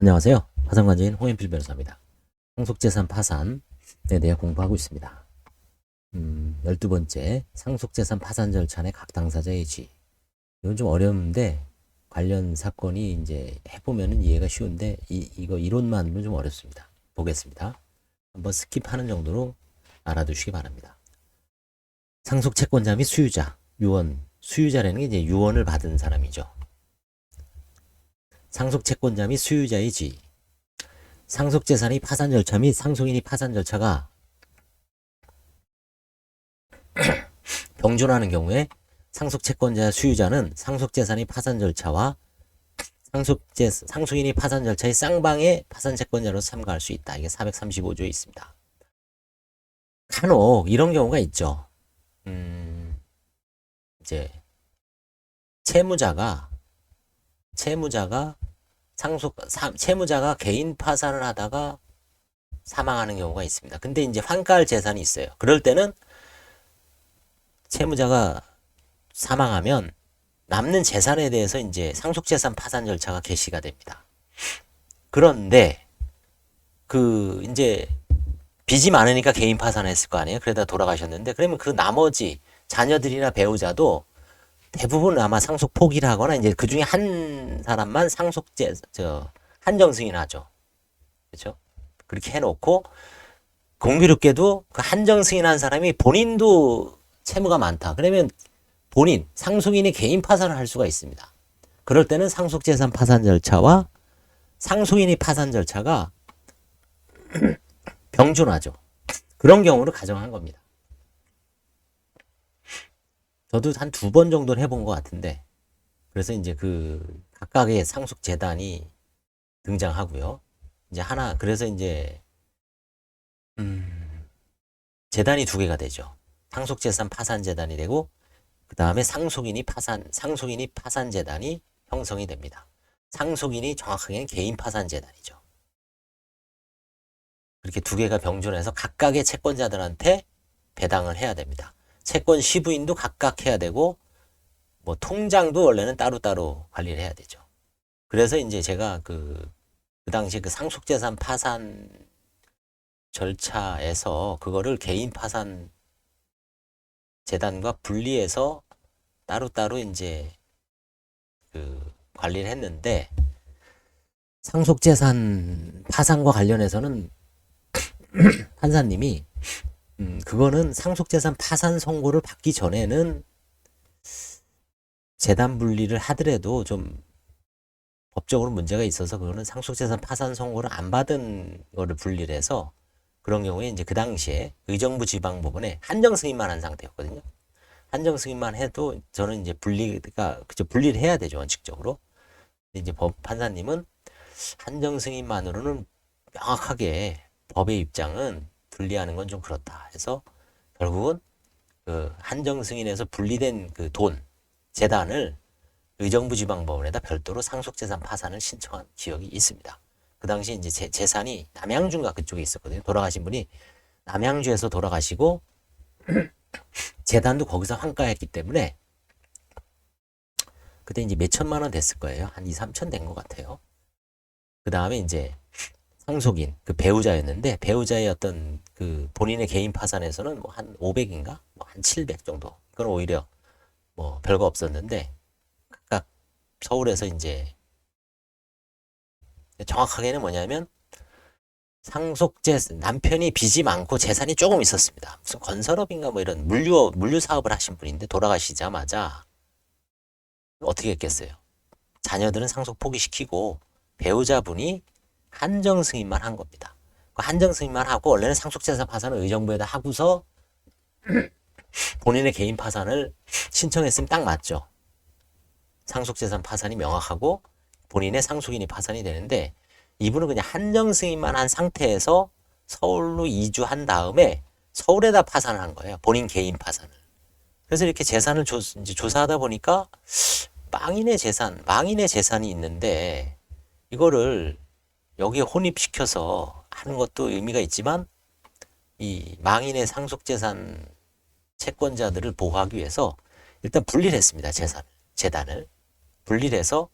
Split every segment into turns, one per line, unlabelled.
안녕하세요. 화상관제인 홍현필 변호사입니다. 상속재산 파산에 대해 공부하고 있습니다. 음, 12번째, 상속재산 파산 절차의 각 당사자의 지. 이건 좀 어려운데, 관련 사건이 이제 해보면은 이해가 쉬운데, 이, 이거 이론만으로 좀 어렵습니다. 보겠습니다. 한번 스킵하는 정도로 알아두시기 바랍니다. 상속 채권자 및 수유자, 유언, 수유자라는 게 이제 유언을 받은 사람이죠. 상속 채권자 및 수유자의 지위. 상속 재산의 파산 절차 및 상속인이 파산 절차가 병존하는 경우에 상속 채권자 수유자는 상속 재산의 파산 절차와 상속 재 상속인이 파산 절차의 쌍방의 파산 채권자로 참가할 수 있다. 이게 435조에 있습니다. 간혹 이런 경우가 있죠. 음, 이제 채무자가 채무자가 상속 사, 채무자가 개인 파산을 하다가 사망하는 경우가 있습니다. 근데 이제 환가할 재산이 있어요. 그럴 때는 채무자가 사망하면 남는 재산에 대해서 이제 상속재산 파산 절차가 개시가 됩니다. 그런데 그 이제 빚이 많으니까 개인 파산했을 거 아니에요. 그러다 돌아가셨는데 그러면 그 나머지 자녀들이나 배우자도 대부분 아마 상속 포기를 하거나 이제 그 중에 한 사람만 상속제 저 한정 승인하죠. 그렇죠? 그렇게 해놓고 공교롭게도 그 한정 승인한 사람이 본인도 채무가 많다. 그러면 본인 상속인이 개인 파산을 할 수가 있습니다. 그럴 때는 상속재산 파산 절차와 상속인이 파산 절차가 병존하죠. 그런 경우를 가정한 겁니다. 저도 한 두 번 정도는 해본 것 같은데, 그래서 이제 그 각각의 상속 재단이 등장하고요. 이제 하나, 그래서 이제, 음, 재단이 두 개가 되죠. 상속 재산 파산 재단이 되고, 그 다음에 상속인이 파산, 상속인이 파산 재단이 형성이 됩니다. 상속인이 정확하게는 개인 파산 재단이죠. 그렇게 두 개가 병존해서 각각의 채권자들한테 배당을 해야 됩니다. 채권 시부인도 각각 해야 되고 뭐 통장도 원래는 따로따로 관리를 해야 되죠. 그래서 이제 제가 그, 그 당시 그 상속재산 파산 절차에서 그거를 개인 파산 재단과 분리해서 따로따로 이제 그 관리를 했는데 상속재산 파산과 관련해서는 판사님이 음, 그거는 상속재산 파산 선고를 받기 전에는 재단 분리를 하더라도 좀 법적으로 문제가 있어서 그거는 상속재산 파산 선고를 안 받은 거를 분리를 해서 그런 경우에 이제 그 당시에 의정부 지방 법원에 한정 승인만 한 상태였거든요. 한정 승인만 해도 저는 이제 분리가 그죠 분리를 해야 되죠 원칙적으로. 이제 법 판사님은 한정 승인만으로는 명확하게 법의 입장은 분리하는 건 좀 그렇다 해서 결국은 그 한정 승인에서 분리된 그 돈 재단을 의정부 지방법원에다 별도로 상속재산 파산을 신청한 기억이 있습니다. 그 당시 이제 재, 재산이 남양주인가 그쪽에 있었거든요. 돌아가신 분이 남양주에서 돌아가시고 재단도 거기서 환가했기 때문에 그때 이제 몇 천만 원 됐을 거예요. 한 2, 3천 된 것 같아요. 그 다음에 이제 상속인 그 배우자였는데 배우자의 어떤 그 본인의 개인 파산에서는 뭐 한 500인가 뭐 한 700 정도 그건 오히려 뭐 별거 없었는데 각각 서울에서 이제 정확하게는 뭐냐면 상속재 남편이 빚이 많고 재산이 조금 있었습니다. 무슨 건설업인가 뭐 이런 물류 물류 사업을 하신 분인데 돌아가시자마자 어떻게 했겠어요? 자녀들은 상속 포기시키고 배우자분이 한정 승인만 한 겁니다. 그 한정 승인만 하고 원래는 상속재산 파산을 의정부에다 하고서 본인의 개인 파산을 신청했으면 딱 맞죠. 상속재산 파산이 명확하고 본인의 상속인이 파산이 되는데 이분은 그냥 한정 승인만 한 상태에서 서울로 이주한 다음에 서울에다 파산을 한 거예요. 본인 개인 파산을. 그래서 이렇게 재산을 조, 이제 조사하다 보니까 망인의 재산, 망인의 재산이 있는데 이거를 여기에 혼입시켜서 하는 것도 의미가 있지만 이 망인의 상속재산 채권자들을 보호하기 위해서 일단 분리를 했습니다. 재산, 재단을. 분리를 해서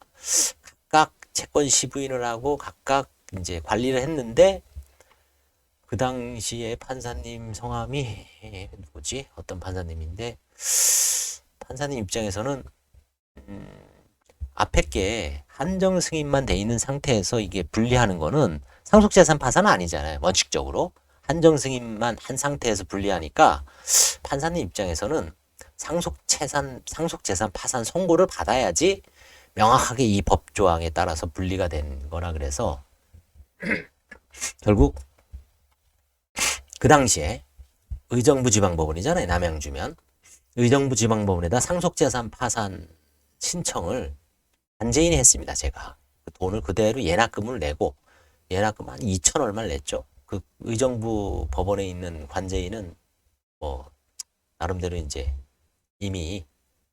각각 채권 시부인을 하고 각각 이제 관리를 했는데 그 당시에 판사님 성함이 누구지? 어떤 판사님인데 판사님 입장에서는 음, 앞에 게 한정 승인만 돼 있는 상태에서 이게 분리하는 거는 상속재산 파산은 아니잖아요. 원칙적으로 한정 승인만 한 상태에서 분리하니까 판사님 입장에서는 상속재산 상속재산 파산 선고를 받아야지 명확하게 이 법 조항에 따라서 분리가 된 거라 그래서 결국 그 당시에 의정부 지방법원이잖아요. 남양주면 의정부 지방법원에다 상속재산 파산 신청을 관제인이 했습니다. 제가 그 돈을 그대로 예납금을 내고 예납금 한 2천 얼마를 냈죠. 그 의정부 법원에 있는 관제인은 뭐 나름대로 이제 이미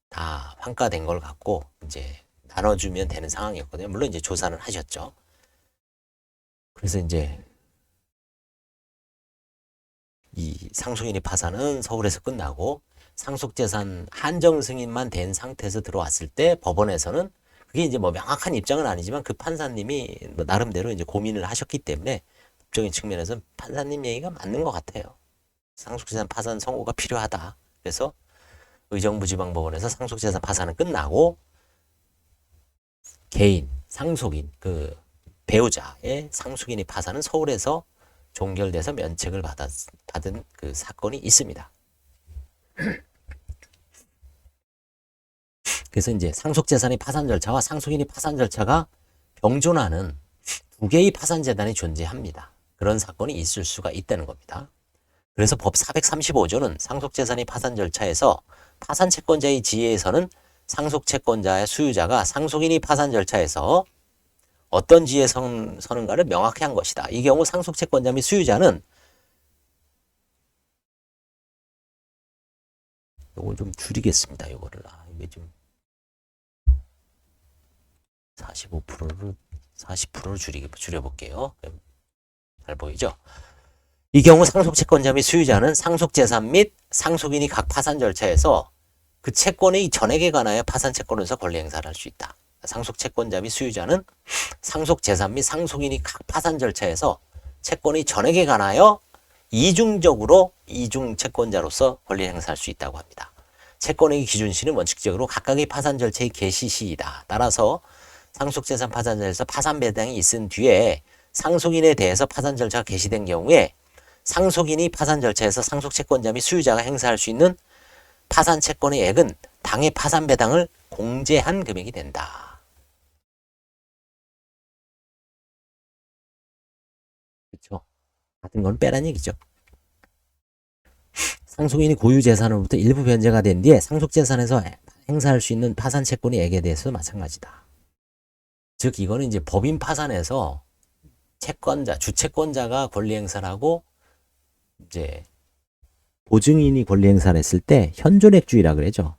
다 환가된 걸 갖고 이제 나눠주면 되는 상황이었거든요. 물론 이제 조사는 하셨죠. 그래서 이제 이 상속인이 파산은 서울에서 끝나고 상속재산 한정 승인만 된 상태에서 들어왔을 때 법원에서는 그게 이제 뭐 명확한 입장은 아니지만 그 판사님이 뭐 나름대로 이제 고민을 하셨기 때문에 법적인 측면에서는 판사님 얘기가 맞는 것 같아요. 상속재산 파산 선고가 필요하다. 그래서 의정부 지방법원에서 상속재산 파산은 끝나고 개인 상속인 그 배우자의 상속인이 파산은 서울에서 종결돼서 면책을 받았, 받은 그 사건이 있습니다. 그래서 이제 상속재산의 파산 절차와 상속인이 파산 절차가 병존하는 두 개의 파산 재단이 존재합니다. 그런 사건이 있을 수가 있다는 겁니다. 그래서 법 435조는 상속재산의 파산 절차에서 파산 채권자의 지위에서는 상속 채권자의 수유자가 상속인이 파산 절차에서 어떤 지위에 선, 서는가를 명확히 한 것이다. 이 경우 상속 채권자 및 수유자는 요걸 좀 줄이겠습니다. 요거를 45%를 40%를 줄이 줄여볼게요. 잘 보이죠? 이 경우 상속 채권자 및 수유자는 상속 재산 및 상속인이 각 파산 절차에서 그 채권의 전액에 관하여 파산 채권으로서 권리 행사를 할 수 있다. 상속 채권자 및 수유자는 상속 재산 및 상속인이 각 파산 절차에서 채권의 전액에 관하여 이중적으로 이중 채권자로서 권리 행사할 수 있다고 합니다. 채권의 기준 시는 원칙적으로 각각의 파산 절차의 개시 시이다. 따라서 상속재산 파산 절차에서 파산 배당이 있은 뒤에 상속인에 대해서 파산 절차가 개시된 경우에 상속인이 파산 절차에서 상속 채권자 및 수유자가 행사할 수 있는 파산 채권의 액은 당의 파산 배당을 공제한 금액이 된다. 그렇죠? 같은 건 빼란 얘기죠. 상속인이 고유 재산으로부터 일부 변제가 된 뒤에 상속 재산에서 행사할 수 있는 파산 채권의 액에 대해서 마찬가지다. 즉 이거는 이제 법인 파산에서 채권자, 주채권자가 권리 행사를 하고 이제 보증인이 권리 행사를 했을 때 현존액주의라 그러죠.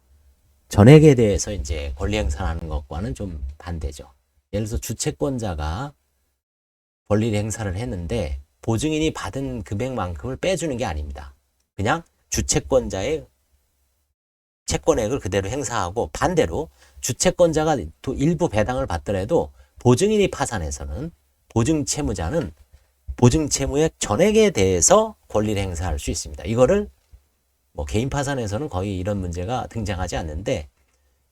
전액에 대해서 이제 권리 행사하는 것과는 좀 반대죠. 예를 들어서 주채권자가 권리 행사를 했는데 보증인이 받은 금액만큼을 빼주는 게 아닙니다. 그냥 주채권자의 채권액을 그대로 행사하고 반대로 주채권자가 또 일부 배당을 받더라도 보증인이 파산해서는 보증 채무자는 보증 채무의 전액에 대해서 권리를 행사할 수 있습니다. 이거를 뭐 개인 파산에서는 거의 이런 문제가 등장하지 않는데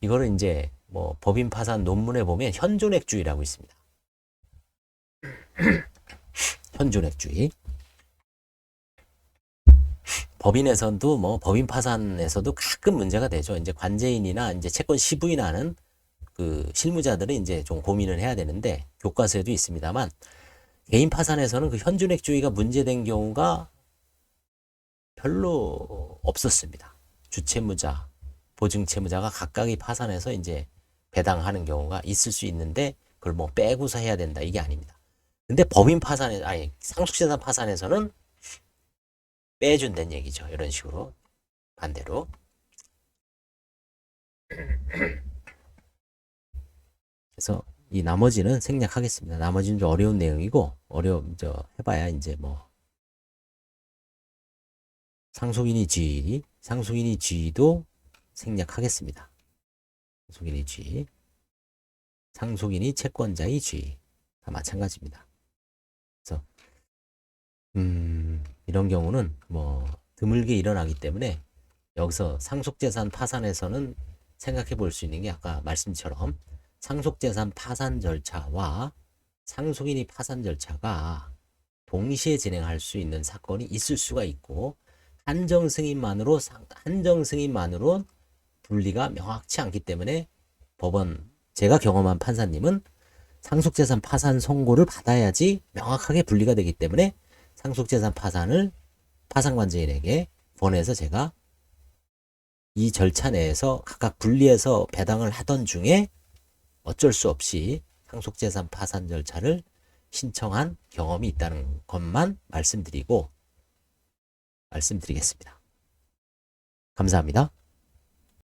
이거를 이제 뭐 법인 파산 논문에 보면 현존액주의라고 있습니다. 현존액주의. 법인에서도 뭐 법인 파산에서도 가끔 문제가 되죠. 이제 관제인이나 이제 채권 시부인하는 그 실무자들은 이제 좀 고민을 해야 되는데 교과서에도 있습니다만 개인 파산에서는 그 현존액주의가 문제된 경우가 별로 없었습니다. 주채무자, 보증채무자가 각각의 파산해서 이제 배당하는 경우가 있을 수 있는데 그걸 뭐 빼고서 해야 된다 이게 아닙니다. 근데 법인 파산에 아니 상속재산 파산에서는 빼준다는 얘기죠. 이런 식으로 반대로. 그래서 이 나머지는 생략하겠습니다. 나머지는 좀 어려운 내용이고 어려움 저 해봐야 이제 뭐 상속인이 지 상속인이 지도 생략하겠습니다. 상속인이 지 상속인이 채권자의 주의 다 마찬가지입니다. 그래서 음, 이런 경우는 뭐 드물게 일어나기 때문에 여기서 상속재산 파산에서는 생각해 볼 수 있는 게 아까 말씀처럼 상속재산 파산 절차와 상속인이 파산 절차가 동시에 진행할 수 있는 사건이 있을 수가 있고 한정 승인만으로 상- 한정 승인만으로 분리가 명확치 않기 때문에 법원 제가 경험한 판사님은 상속재산 파산 선고를 받아야지 명확하게 분리가 되기 때문에 상속재산 파산을 파산관제인에게 권해서 제가 이 절차 내에서 각각 분리해서 배당을 하던 중에 어쩔 수 없이 상속재산 파산 절차를 신청한 경험이 있다는 것만 말씀드리고 말씀드리겠습니다. 감사합니다.